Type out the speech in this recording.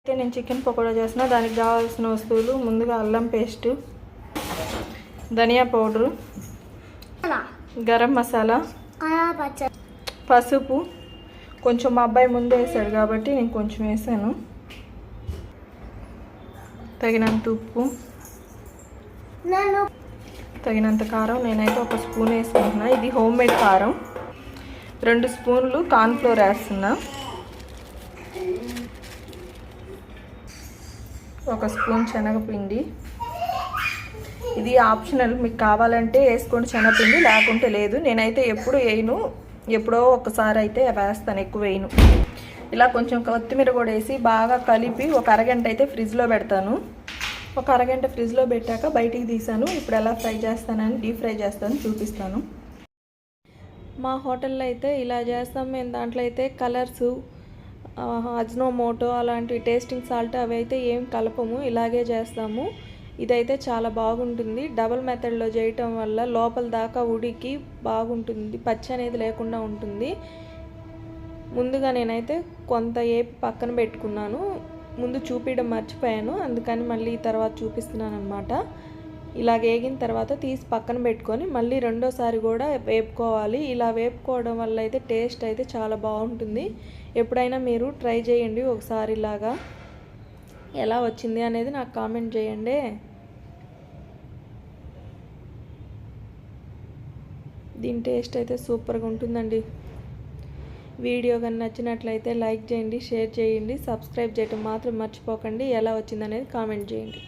అయితే నేను చికెన్ పకోడా చేసిన దానికి కావాల్సిన వస్తువులు ముందుగా అల్లం పేస్ట్ ధనియా పౌడరు గరం మసాలా పసుపు. కొంచెం మా అబ్బాయి ముందే వేసాడు కాబట్టి నేను కొంచెం వేసాను. తగినంత ఉప్పు. తగినంత కారం. నేనైతే ఒక స్పూన్ వేసుకుంటున్నా. ఇది హోమ్ మేడ్ కారం. రెండు స్పూన్లు కార్న్ఫ్లోర్ వేస్తున్నా. ఒక స్పూన్ శనగపిండి. ఇది ఆప్షనల్. మీకు కావాలంటే వేసుకోండి శనగపిండి లేకుంటే లేదు. నేనైతే ఎప్పుడు వేయను. ఎప్పుడో ఒకసారి అయితే వేస్తాను ఎక్కువ వేయను. ఇలా కొంచెం కొత్తిమీర కూడా వేసి బాగా కలిపి ఒక అరగంట అయితే ఫ్రిడ్జ్లో పెడతాను. ఒక అరగంట ఫ్రిడ్జ్లో పెట్టాక బయటికి తీసాను. ఇప్పుడు ఎలా ఫ్రై చేస్తానని డీప్ ఫ్రై చేస్తాను చూపిస్తాను. మా హోటల్లో అయితే ఇలా చేస్తాం. మేము దాంట్లో అయితే కలర్సు అజ్నోమోటో అలాంటి టేస్టింగ్ సాల్ట్ అవి అయితే ఏం కలపము ఇలాగే చేస్తాము. ఇదైతే చాలా బాగుంటుంది. డబల్ మెథడ్లో చేయటం వల్ల లోపల దాకా ఉడికి బాగుంటుంది పచ్చి అనేది లేకుండా ఉంటుంది. ముందుగా నేనైతే కొంత ఏపి పక్కన పెట్టుకున్నాను. ముందు చూపించడం మర్చిపోయాను అందుకని మళ్ళీ తర్వాత చూపిస్తున్నాను అనమాట ఇలా వేగిన తర్వాత తీసి పక్కన పెట్టుకొని మళ్ళీ రెండోసారి కూడా వేపుకోవాలి. ఇలా వేపుకోవడం వల్ల అయితే టేస్ట్ అయితే చాలా బాగుంటుంది. ఎప్పుడైనా మీరు ట్రై చేయండి ఒకసారి ఇలాగా. ఎలా వచ్చింది అనేది నాకు కామెంట్ చేయండి. దీని టేస్ట్ అయితే సూపర్గా ఉంటుందండి. వీడియో కానీ నచ్చినట్లయితే లైక్ చేయండి షేర్ చేయండి సబ్స్క్రైబ్ చేయడం మాత్రం మర్చిపోకండి. ఎలా వచ్చిందనేది కామెంట్ చేయండి.